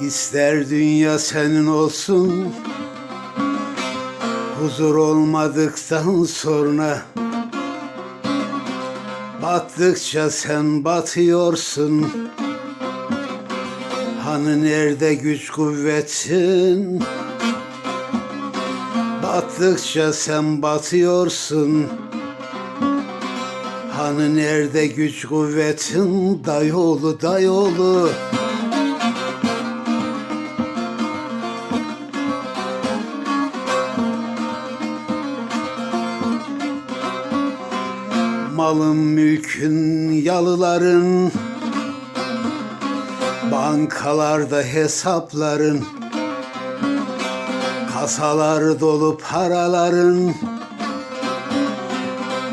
İster dünya senin olsun Huzur olmadıktan sonra Battıkça sen batıyorsun Hani nerede güç kuvvetin Battıkça sen batıyorsun. Hani nerede güç kuvvetin Dayolu dayolu. Malın mülkün yalıların Bankalarda hesapların Kasalar dolu paraların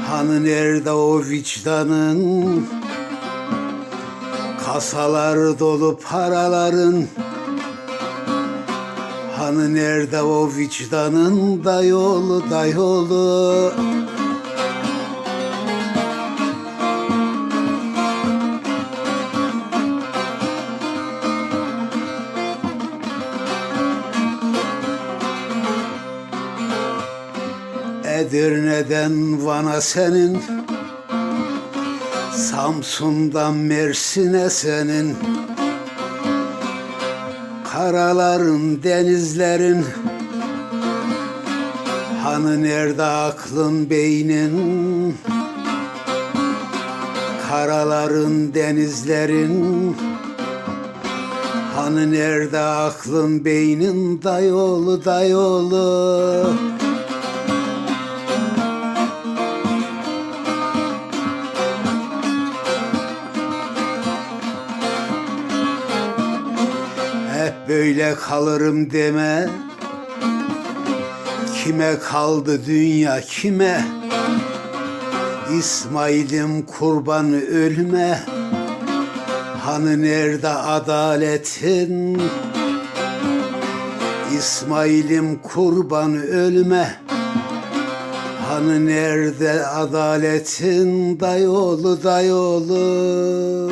Hani nerede o vicdanın? Kasalar dolu paraların Hani nerede o vicdanın? Da yolu da yolu Edirne'den Van'a senin? Samsun'dan Mersin'e senin. Karaların, denizlerin. Hani nerede aklın, beynin? Karaların, denizlerin. Hani nerede aklın, beynin? Dayolu, dayolu Hep böyle kalırım deme. Kime kaldı dünya kime? İsmail'im kurban ölme Hani nerede adaletin? İsmail'im kurban ölme Hani nerede adaletin? Dayolu dayolu